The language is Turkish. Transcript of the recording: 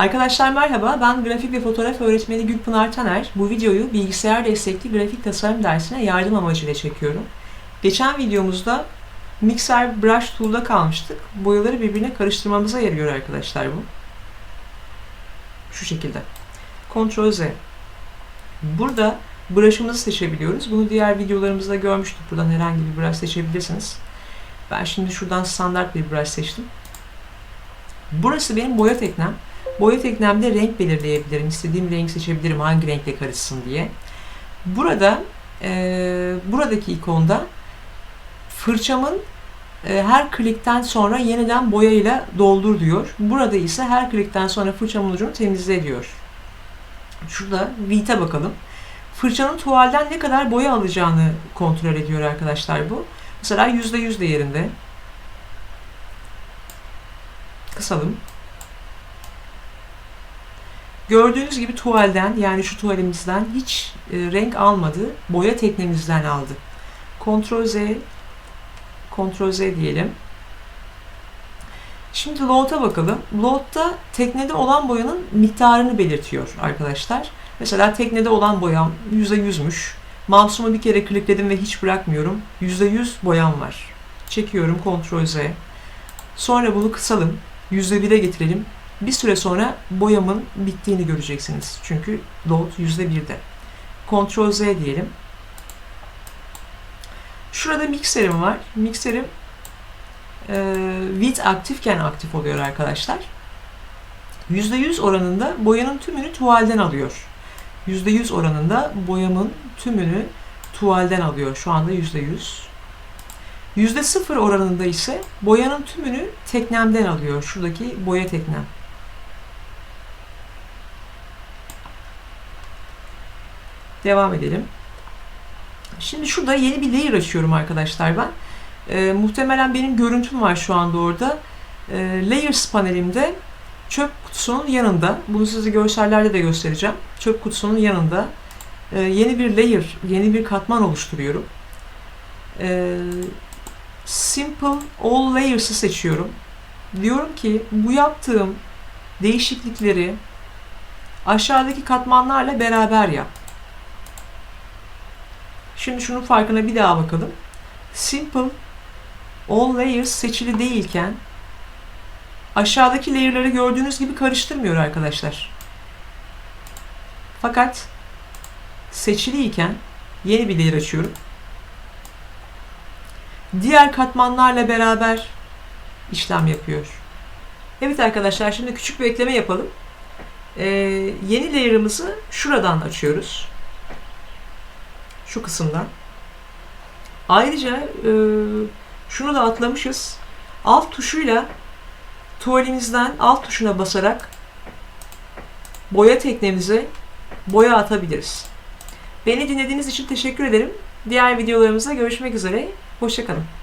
Arkadaşlar merhaba, ben grafik ve fotoğraf öğretmeni Gülpınar Taner. Bu videoyu bilgisayar destekli grafik tasarım dersine yardım amacıyla çekiyorum. Geçen videomuzda Mixer Brush Tool'da kalmıştık. Boyaları birbirine karıştırmamıza yarıyor arkadaşlar bu. Şu şekilde. Ctrl Z. Burada brush'ımızı seçebiliyoruz. Bunu diğer videolarımızda görmüştük. Buradan herhangi bir brush seçebilirsiniz. Ben şimdi şuradan standart bir brush seçtim. Burası benim boya teknem. Boya teknemde renk belirleyebilirim. İstediğim renk seçebilirim hangi renkle karışsın diye. Burada e, buradaki ikonda fırçamın e, her klikten sonra yeniden boyayla doldur diyor. Burada ise her klikten sonra fırçamın ucunu temizle diyor. Şurada Vite bakalım. Fırçanın tuvalden ne kadar boya alacağını kontrol ediyor arkadaşlar bu. Mesela %100 değerinde. Kısalım. Gördüğünüz gibi tuvalden yani şu tuvalimizden hiç e, renk almadı. Boya teknemizden aldı. Ctrl Z Ctrl Z diyelim. Şimdi load'a bakalım. Load'da teknede olan boyanın miktarını belirtiyor arkadaşlar. Mesela teknede olan boyam %100'müş. Mouse'umu bir kere klikledim ve hiç bırakmıyorum. %100 boyam var. Çekiyorum Ctrl Z. Sonra bunu kısalım. %1'e getirelim. Bir süre sonra boyamın bittiğini göreceksiniz. Çünkü load %1'de. Ctrl Z diyelim. Şurada mikserim var. Mikserim e, with aktifken aktif oluyor arkadaşlar. %100 oranında boyanın tümünü tuvalden alıyor. %100 oranında boyamın tümünü tuvalden alıyor. Şu anda %100. %0 oranında ise boyanın tümünü teknemden alıyor. Şuradaki boya teknem. Devam edelim. Şimdi şurada yeni bir layer açıyorum arkadaşlar ben. Ee, muhtemelen benim görüntüm var şu anda orada. Ee, layers panelimde çöp kutusunun yanında, bunu size görsellerde de göstereceğim. Çöp kutusunun yanında e, yeni bir layer, yeni bir katman oluşturuyorum. Ee, Simple All Layers'ı seçiyorum. Diyorum ki bu yaptığım değişiklikleri aşağıdaki katmanlarla beraber yap. Şimdi şunun farkına bir daha bakalım. Simple All Layers seçili değilken aşağıdaki layer'ları gördüğünüz gibi karıştırmıyor arkadaşlar. Fakat seçiliyken yeni bir layer açıyorum. Diğer katmanlarla beraber işlem yapıyor. Evet arkadaşlar şimdi küçük bir ekleme yapalım. Ee, yeni layer'ımızı şuradan açıyoruz şu kısımdan. Ayrıca e, şunu da atlamışız. Alt tuşuyla tuvalimizden alt tuşuna basarak boya teknemize boya atabiliriz. Beni dinlediğiniz için teşekkür ederim. Diğer videolarımızda görüşmek üzere. Hoşçakalın.